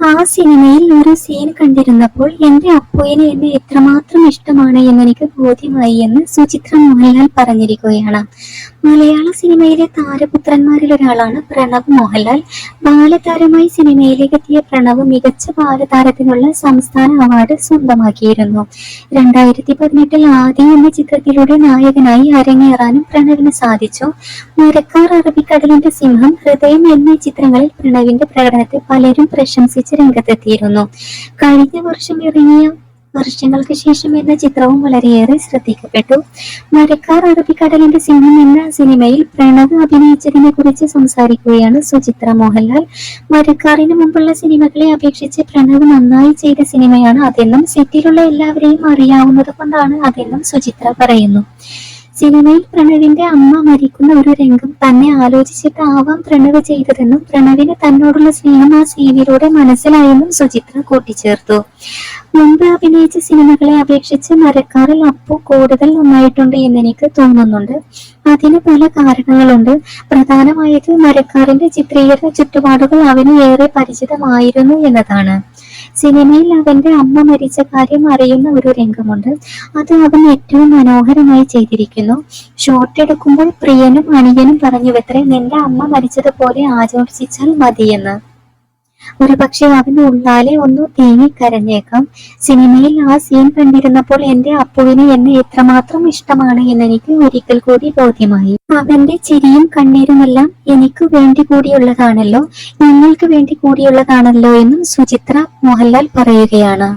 ആ സിനിമയിൽ ഒരു സീൻ കണ്ടിരുന്നപ്പോൾ എന്റെ അപ്പുവിന് എന്നെ എത്രമാത്രം ഇഷ്ടമാണ് എന്നെനിക്ക് ബോധ്യമായി എന്ന് സുചിത്ര മോഹൻലാൽ പറഞ്ഞിരിക്കുകയാണ്. മലയാള സിനിമയിലെ താരപുത്രന്മാരിൽ ഒരാളാണ് പ്രണവ് മോഹൻലാൽ. ബാലതാരമായി സിനിമയിലേക്ക് എത്തിയ പ്രണവ് മികച്ച ബാലതാരത്തിനുള്ള സംസ്ഥാന അവാർഡ് സ്വന്തമാക്കിയിരുന്നു. രണ്ടായിരത്തി പതിനെട്ടിൽ ആദി എന്ന ചിത്രത്തിലൂടെ നായകനായി അരങ്ങേറാനും പ്രണവിന് സാധിച്ചു. മരക്കാർ അറബിക്കടലിന്റെ സിംഹം ഹൃദയം എന്നീ ചിത്രങ്ങളിൽ പ്രണവിന്റെ പ്രകടനത്തെ പലരും പ്രശംസിച്ച് രംഗത്തെത്തിയിരുന്നു കഴിഞ്ഞ വർഷം ഇറങ്ങിയ വർഷങ്ങൾക്ക് ശേഷം എന്ന ചിത്രവും വളരെയേറെ ശ്രദ്ധിക്കപ്പെട്ടു. മരക്കാർ അറബിക്കടലിന്റെ സിംഹം എന്ന സിനിമയിൽ പ്രണവ് അഭിനയിച്ചതിനെ കുറിച്ച് സംസാരിക്കുകയാണ് സുചിത്ര മോഹൻലാൽ. മരക്കാറിന് മുമ്പുള്ള സിനിമകളെ അപേക്ഷിച്ച് പ്രണവ് നന്നായി ചെയ്ത സിനിമയാണ് അതെന്നും സെറ്റിലുള്ള എല്ലാവരെയും അറിയാവുന്നത് കൊണ്ടാണ് അതെന്നും സുചിത്ര പറയുന്നു. സിനിമയിൽ പ്രണവിന്റെ അമ്മ മരിക്കുന്ന ഒരു രംഗം തന്നെ ആലോചിച്ചിട്ട് ആലോചിച്ചിട്ടാവാം പ്രണവ് ചെയ്തതെന്നും പ്രണവിന് തന്നോടുള്ള സ്നേഹം ആ സീനിലൂടെ മനസ്സിലായെന്നും സുചിത്ര കൂട്ടിച്ചേർത്തു. മുൻപ് അഭിനയിച്ച സിനിമകളെ അപേക്ഷിച്ച് മരക്കാറിൽ അപ്പു കൂടുതൽ നന്നായിട്ടുണ്ട് എന്നെനിക്ക് തോന്നുന്നുണ്ട്. അതിന് പല കാരണങ്ങളുണ്ട്. പ്രധാനമായത് മരക്കാറിന്റെ ചിത്രീകരണ ചുറ്റുപാടുകൾ അവന് ഏറെ പരിചിതമായിരുന്നു എന്നതാണ്. സിനിമയിൽ അവന്റെ അമ്മ മരിച്ച കാര്യം അറിയുന്ന ഒരു രംഗമുണ്ട്. അത് അവൻ ഏറ്റവും മനോഹരമായി ചെയ്തിരിക്കുന്നു. ഷോട്ട് എടുക്കുമ്പോൾ പ്രിയനും അണിയനും പറഞ്ഞു വെത്രേ നിന്റെ അമ്മ മരിച്ചതുപോലെ ആചോദിച്ചാൽ മതിയെന്ന്. ഒരു പക്ഷെ അവന് ഉള്ളാലെ ഒന്ന് തേങ്ങി കരഞ്ഞേക്കാം സിനിമയിൽ ആ സീൻ കണ്ടിരുന്നപ്പോൾ എന്റെ അപ്പുവിന് എന്നെ എത്രമാത്രം ഇഷ്ടമാണ് എന്നെനിക്ക് ഒരിക്കൽ കൂടി ബോധ്യമായി. അവന്റെ ചിരിയും കണ്ണീരുമെല്ലാം എനിക്ക് വേണ്ടി കൂടിയുള്ളതാണല്ലോ ഞങ്ങൾക്ക് വേണ്ടി കൂടിയുള്ളതാണല്ലോ എന്നും സുചിത്ര മോഹൻലാൽ പറയുകയാണ്.